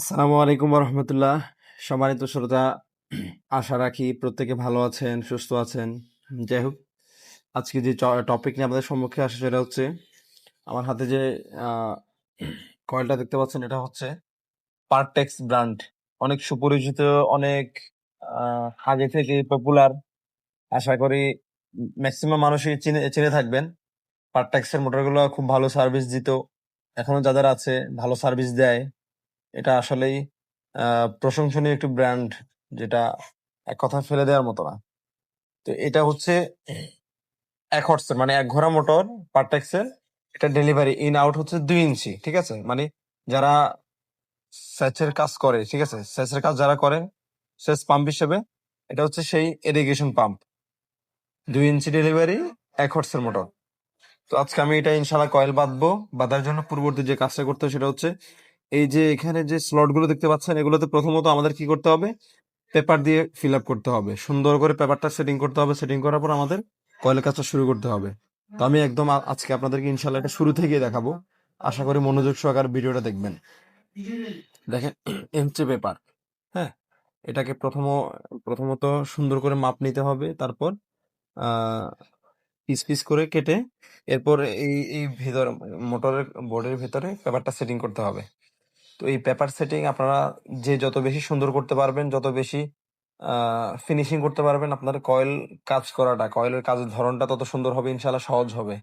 আসসালামু আলাইকুম রহমতুল্লাহ সম্মানিত শ্রোতা, আশা রাখি প্রত্যেকে ভালো আছেন, সুস্থ আছেন। যাই হোক, আজকে যে টপিক নিয়ে আমাদের সম্মুখে আসে সেটা হচ্ছে, আমার হাতে যে কয়েলটা দেখতে পাচ্ছেন এটা হচ্ছে পারটেক্স ব্র্যান্ড অনেক সুপরিচিত, অনেক আগে থেকে পপুলার আশা করি ম্যাক্সিমাম মানুষই চিনে চিনে থাকবেন। পারটেক্সের মোটরগুলো খুব ভালো সার্ভিস দিত। এখনও যাদের আছে, ভালো সার্ভিস দেয়। এটা আসলেই প্রশংসনীয় একটি ব্র্যান্ড যেটা এক কথা ফেলে দেওয়ার মতো না। তো এটা হচ্ছে এক হর্সের মানে এক ঘোড়া মোটর পারটেক্সের এটা ডেলিভারি, ইন আউট হচ্ছে দুই ইঞ্চি, ঠিক আছে? মানে যারা সেচের কাজ করে, ঠিক আছে? সেচের কাজ যারা করেন সেচ পাম্প হিসেবে, এটা হচ্ছে সেই ইরিগেশন পাম্প। দুই ইঞ্চি ডেলিভারি, এক হর্সের মোটর। তো আজকে আমি এটা ইনশাল্লাহ কয়েল বাঁধবো, বাঁধার জন্য পূর্ববর্তী যে কাজটা করতে সেটা হচ্ছে এই যে এখানে যে স্লটগুলো দেখতে পাচ্ছেন, এগুলোতে প্রথমত আমাদের কি করতে হবে? পেপার দিয়ে ফিল আপ করতে হবে। সুন্দর করে পেপারটা সেটিং করতে হবে। সেটিং করার পর আমাদের কয়েলের কাজটা শুরু করতে হবে। তো আমি একদম আজকে আপনাদেরকে ইনশাল্লাহ এটা শুরু থেকে দেখাবো। আশা করি মনোযোগ সহকারে ভিডিওটা দেখবেন। দেখেন এমচে পেপার হ্যাঁ? এটাকে প্রথম, প্রথমত সুন্দর করে মাপ নিতে হবে। তারপর পিস পিস করে কেটে এরপর এই এই ভেতর, মোটরের বোর্ডের ভেতরে পেপারটা সেটিং করতে হবে। তো এই পেপার সেটিং আপনারা যে যত বেশি সুন্দর করতে পারবেন, যত বেশি ফিনিশিং করতে পারবেন, আপনার কয়েল কাজ করাটা কয়েলের কাজের ধরনটা তত সুন্দর হবে ইনশাল্লাহ সহজ হবে।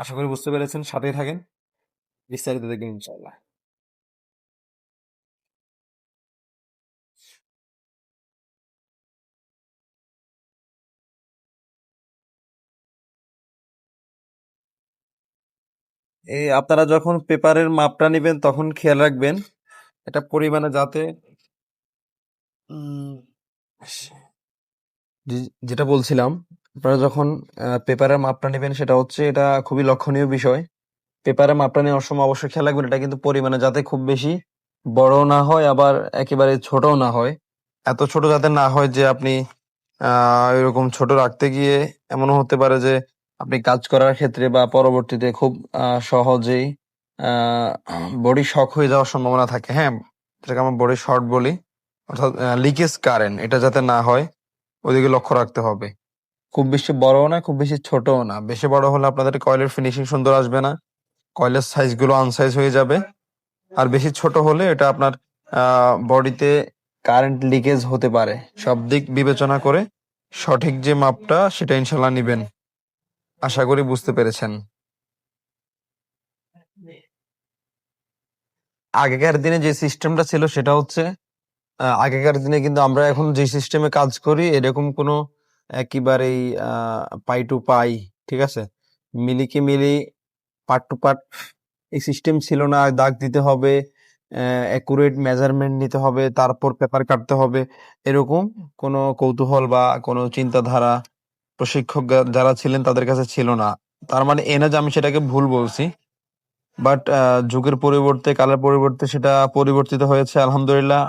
আশা করি বুঝতে পেরেছেন, সাথেই থাকেন। বিস্তারিত দেখবেন ইনশাল্লাহ আপনারা যখন পেপারের মাপটা নেবেন, তখন খেয়াল রাখবেন এটা পরিমাণে যাতে যেটা বলছিলাম আপনারা যখন পেপারের মাপটা নেবেন সেটা হচ্ছে এটা খুবই লক্ষণীয় বিষয়। পেপারে মাপটা নেওয়ার সময় অবশ্যই খেয়াল রাখবেন এটা কিন্তু পরিমাণে যাতে খুব বেশি বড় না হয় আবার একেবারে ছোটও না হয়। এত ছোট যাতে না হয় যে আপনি আহ এরকম ছোট রাখতে গিয়ে এমনও হতে পারে যে আপনি কাজ করার ক্ষেত্রে বা পরবর্তীতে খুব আহ, সহজেই বডি শক হয়ে যাওয়ার সম্ভাবনা থাকে। হ্যাঁ যেটাকে আমরা বডি শর্ট বলি, অর্থাৎ লিকেজ কারেন্ট এটা যাতে না হয়, ওদিকে লক্ষ্য রাখতে হবে। খুব বেশি বড়ও না, খুব বেশি ছোটও না। বেশি বড় হলে আপনাদের কয়েলের ফিনিশিং সুন্দর আসবে না। কয়েলের সাইজগুলো আনসাইজ হয়ে যাবে। আর বেশি ছোট হলে এটা আপনার বডিতে কারেন্ট লিকেজ হতে পারে। সব দিক বিবেচনা করে সঠিক যে মাপটা, সেটা ইনশাল্লাহ নিবেন। আশা করি বুঝতে পেরেছেন। আগেকার দিনে যে সিস্টেমটা ছিল সেটা হচ্ছে আগেকার দিনে কিন্তু আমরা এখন যে সিস্টেমে কাজ করি, এরকম কোনো একেবারেই পাই টু পাই, ঠিক আছে? মিলি কি মিলি, পার্ট টু পার্ট এই সিস্টেম ছিল না, দাগ দিতে হবে অ্যাকুরেট মেজারমেন্ট নিতে হবে, তারপর পেপার কাটতে হবে, এরকম কোনো কৌতূহল বা কোনো চিন্তাধারা প্রশিক্ষক যারা ছিলেন তাদের কাছে ছিল না। তার মানে এ না যে আমি সেটাকে ভুল বলছি। বাট যুগের পরিবর্তে, কালের পরিবর্তে সেটা পরিবর্তিত হয়েছে, আলহামদুলিল্লাহ।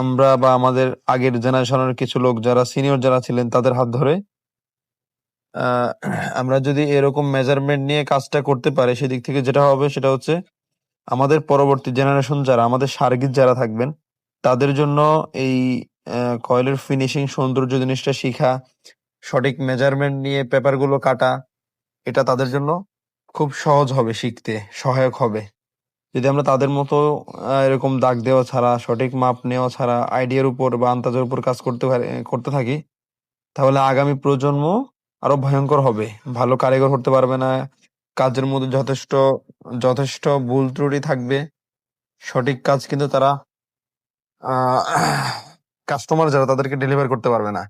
আমরা বা আমাদের আগের জেনারেশনের কিছু লোক যারা সিনিয়র যারা ছিলেন, তাদের হাত ধরে আমরা যদি এরকম মেজারমেন্ট নিয়ে কাজটা করতে পারি, সেদিক থেকে যেটা হবে, সেটা হচ্ছে আমাদের পরবর্তী জেনারেশন যারা, আমাদের সার্গিত যারা থাকবেন, তাদের জন্য এই কয়েলের ফিনিশিং সৌন্দর্য জিনিসটা শিখা, সঠিক মেজারমেন্ট নিয়ে পেপারগুলো কাটা, এটা তাদের জন্য খুব সহজ হবে শিখতে, সহায়ক হবে। যদি আমরা তাদের মতো এরকম দাগ দেওয়া ছাড়া, সঠিক মাপ নেওয়া ছাড়া, আইডিয়ার উপর বা আন্দাজের উপর কাজ করতে করতে থাকি, তাহলে আগামী প্রজন্ম আরও ভয়ঙ্কর হবে। ভালো কারিগর হতে পারবে না, কাজের মধ্যে যথেষ্ট যথেষ্ট ভুল ত্রুটি থাকবে। সঠিক কাজ কিন্তু তারা কাস্টমার যারা তাদেরকে ডেলিভার করতে পারবে না।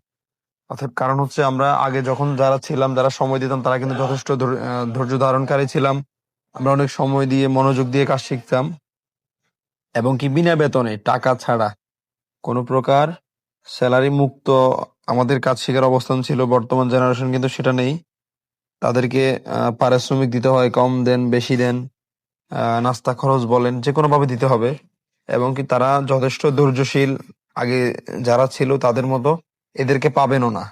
অর্থাৎ কারণ হচ্ছে আমরা আগে যখন যারা ছিলাম, যারা সময় দিতাম, তারা কিন্তু যথেষ্ট ধৈর- ধৈর্য ধারণকারী ছিলাম। আমরা অনেক সময় দিয়ে মনোযোগ দিয়ে কাজ শিখতাম। এবং কি বিনা বেতনে টাকা ছাড়া কোনো প্রকার স্যালারি মুক্ত আমাদের কাজ শেখার অবস্থান ছিল, বর্তমান জেনারেশন কিন্তু সেটা নেই। তাদেরকে পারিশ্রমিক দিতে হয়, কম দেন, বেশি দেন নাস্তা খরচ বলেন, যে কোনো ভাবে দিতে হবে। এবং কি তারা যথেষ্ট ধৈর্যশীল, আগে যারা ছিল তাদের মতো এদেরকে পাবেনও না।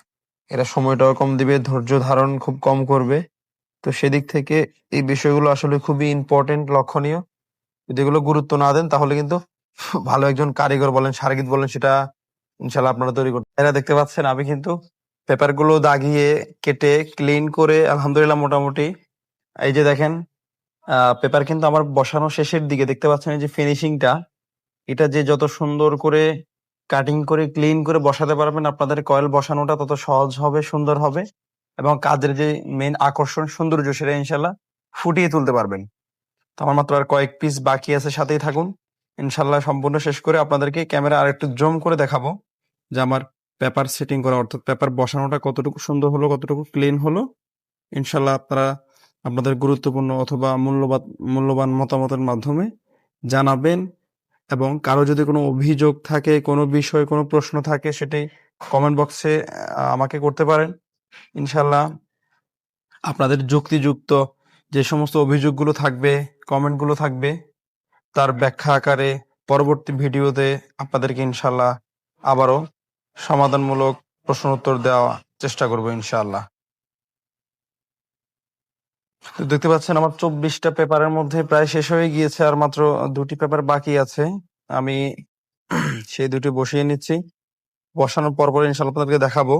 এরা সময়টাও কম দিবে, ধৈর্য ধারণ খুব কম করবে। তো সেদিক থেকে এই বিষয়গুলো আসলে খুবই ইম্পর্টেন্ট লক্ষণীয়। যদি এগুলো গুরুত্ব না দেন, তাহলে কিন্তু ভালো একজন কারিগর বলেন সার্গিত বলেন, সেটা ইনশাল্লাহ আপনারা তৈরি করতে এরা দেখতে পাচ্ছেন, আমি কিন্তু পেপারগুলো দাগিয়ে কেটে ক্লিন করে, আলহামদুলিল্লাহ মোটামুটি। এই যে দেখেন পেপার কিন্তু আমার বসানো শেষের দিকে, দেখতে পাচ্ছেন এই যে ফিনিশিংটা এটা যে যত সুন্দর করে কাটিং করে ক্লিন করে বসাতে পারবেন। আপনাদের কয়েল বসানোটা তত সহজ হবে, সুন্দর হবে এবং কাজের যে মেন আকর্ষণ, সৌন্দর্য সেটা ইনশাল্লাহ ফুটিয়ে তুলতে পারবেন। তো আমার মাত্র আর কয়েক পিস বাকি আছে, সাথেই থাকুন। ইনশাল্লাহ সম্পূর্ণ শেষ করে আপনাদেরকে ক্যামেরা আর একটু জুম করে দেখাবো যে আমার পেপার সেটিং করা, অর্থাৎ পেপার বসানোটা কতটুকু সুন্দর হলো, কতটুকু ক্লিন হলো। ইনশাল্লাহ আপনারা আপনাদের গুরুত্বপূর্ণ অথবা মূল্যবান মূল্যবান মতামতের মাধ্যমে জানাবেন। এবং কারও যদি কোনো অভিযোগ থাকে, কোনো বিষয়ে, কোনো প্রশ্ন থাকে সেটাই কমেন্ট বক্সে আমাকে করতে পারেন। ইনশাল্লাহ আপনাদের যুক্তিযুক্ত যে সমস্ত অভিযোগগুলো থাকবে কমেন্টগুলো থাকবে, তার ব্যাখ্যা আকারে পরবর্তী ভিডিওতে আপনাদেরকে ইনশাল্লাহ আবারও সমাধানমূলক প্রশ্ন উত্তর দেওয়া চেষ্টা করব ইনশাআল্লাহ। তো দেখতে পাচ্ছেন আমার চব্বিশটা পেপারের মধ্যে প্রায় শেষ হয়ে গিয়েছে আর মাত্র দুটি পেপার বাকি আছে। আমি সেই দুটি বসিয়ে নিচ্ছি। বসানোর পর পর ইনশাল্লাহ আপনাদেরকে দেখাবো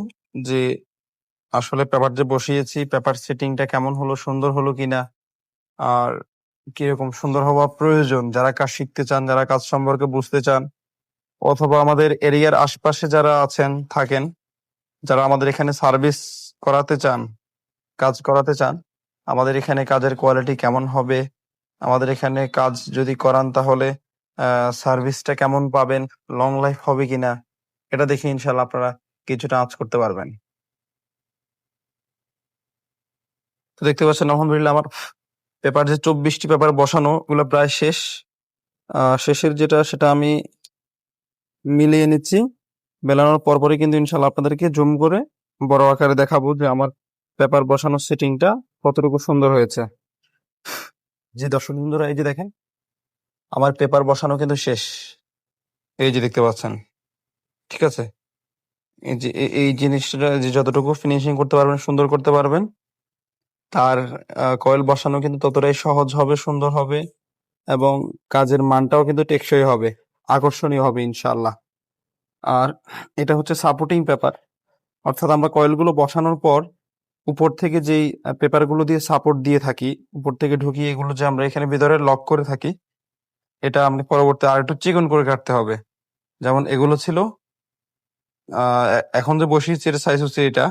যে আসলে পেপার যে বসিয়েছি, পেপার সেটিংটা কেমন হলো, সুন্দর হলো কিনা, আর কীরকম সুন্দর হওয়া প্রয়োজন। যারা কাজ শিখতে চান, যারা কাজ সম্পর্কে বুঝতে চান, অথবা আমাদের এরিয়ার আশপাশে যারা আছেন, থাকেন, যারা আমাদের এখানে সার্ভিস করাতে চান, কাজ করাতে চান আমাদের এখানে কাজের কোয়ালিটি কেমন হবে? আমাদের এখানে কাজ যদি করান তাহলে সার্ভিসটা কেমন পাবেন? লং লাইফ হবে কিনা? এটা দেখে ইনশাল্লাহ আপনারা কিছুটা আঁচ করতে পারবেন। তো দেখতে পাচ্ছেন, আলহামদুলিল্লাহ আমার পেপার যে চব্বিশটি পেপার বসানো, ওগুলো প্রায় শেষ। শেষের যেটা, সেটা আমি মিলিয়ে নিচ্ছি। মেলানোর পরপরই কিন্তু ইনশাল্লাহ আপনাদেরকে জুম করে বড় আকারে দেখাবো যে আমার পেপার বসানোর সেটিংটা কতটুকু সুন্দর হয়েছে। যে দর্শক বন্ধুরা, এই যে দেখেন, আমার পেপার বসানো কিন্তু শেষ। এই যে দেখতে পাচ্ছেন, ঠিক আছে? এই যে এই জিনিসটা যে যতটুকু ফিনিশিং করতে পারবেন, সুন্দর করতে পারবেন, তার কয়েল বসানো কিন্তু ততটাই সহজ হবে, সুন্দর হবে, এবং কাজের মানটাও কিন্তু টেকসই হবে, আকর্ষণীয় হবে ইনশাল্লাহ আর এটা হচ্ছে সাপোর্টিং পেপার অর্থাৎ আমরা কয়েলগুলো বসানোর পর উপর থেকে যেই পেপারগুলো দিয়ে সাপোর্ট দিয়ে থাকি, উপর থেকে ঢুকিয়ে এগুলো যে আমরা এখানে ভিতরে লক করে থাকি, এটা আমরা পরবর্তী আর একটু চিকন করে কাটতে হবে। যেমন এগুলো ছিল এখন যে বসিয়েছি এটা সাইজ হচ্ছে এটা।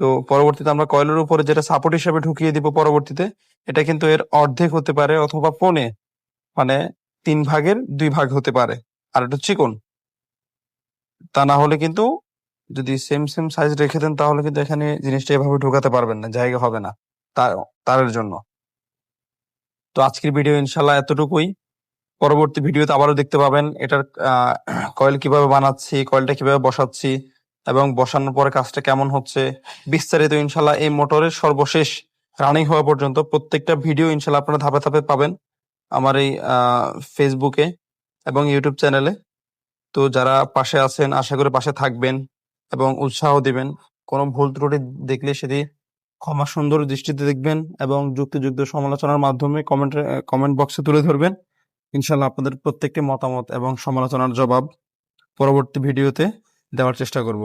তো পরবর্তীতে আমরা কয়েলের উপরে যেটা সাপোর্ট হিসাবে ঢুকিয়ে দিব পরবর্তীতে, এটা কিন্তু এর অর্ধেক হতে পারে অথবা পৌনে মানে তিন ভাগের দুই ভাগ হতে পারে। আর একটু চিকন। তা না হলে কিন্তু যদি সেম সেম সাইজ রেখে দেন, তাহলে কিন্তু এখানে জিনিসটা এভাবে ঢোকাতে পারবেন না, জায়গা হবে না, তার, তারের জন্য। তো আজকের ভিডিও ইনশাল্লাহ এতটুকুই। পরবর্তী ভিডিওতে আবারও দেখতে পাবেন এটার কয়েল কীভাবে বানাচ্ছি কয়েলটা কীভাবে বসাচ্ছি, এবং বসানোর পরে কাজটা কেমন হচ্ছে, বিস্তারিত ইনশাল্লাহ এই মোটরের সর্বশেষ রানিং হওয়া পর্যন্ত প্রত্যেকটা ভিডিও ইনশাল্লাহ আপনারা ধাপে ধাপে পাবেন আমার এই ফেসবুকে এবং ইউটিউব চ্যানেলে তো যারা পাশে আছেন, আশা করি পাশে থাকবেন। এবং উৎসাহ দিবেন। কোনো ভুল ত্রুটি দেখলে সেটি ক্ষমা সুন্দর দৃষ্টিতে দেখবেন এবং যুক্তিযুক্ত সমালোচনার মাধ্যমে কমেন্ট কমেন্ট বক্সে তুলে ধরবেন। ইনশাল্লাহ আপনাদের প্রত্যেকটি মতামত এবং সমালোচনার জবাব পরবর্তী ভিডিওতে দেওয়ার চেষ্টা করব।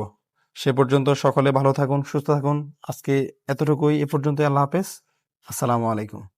সে পর্যন্ত সকলে ভালো থাকুন, সুস্থ থাকুন। আজকে এতটুকুই, এ পর্যন্ত আল্লাহ হাফেজ। আসসালামু আলাইকুম।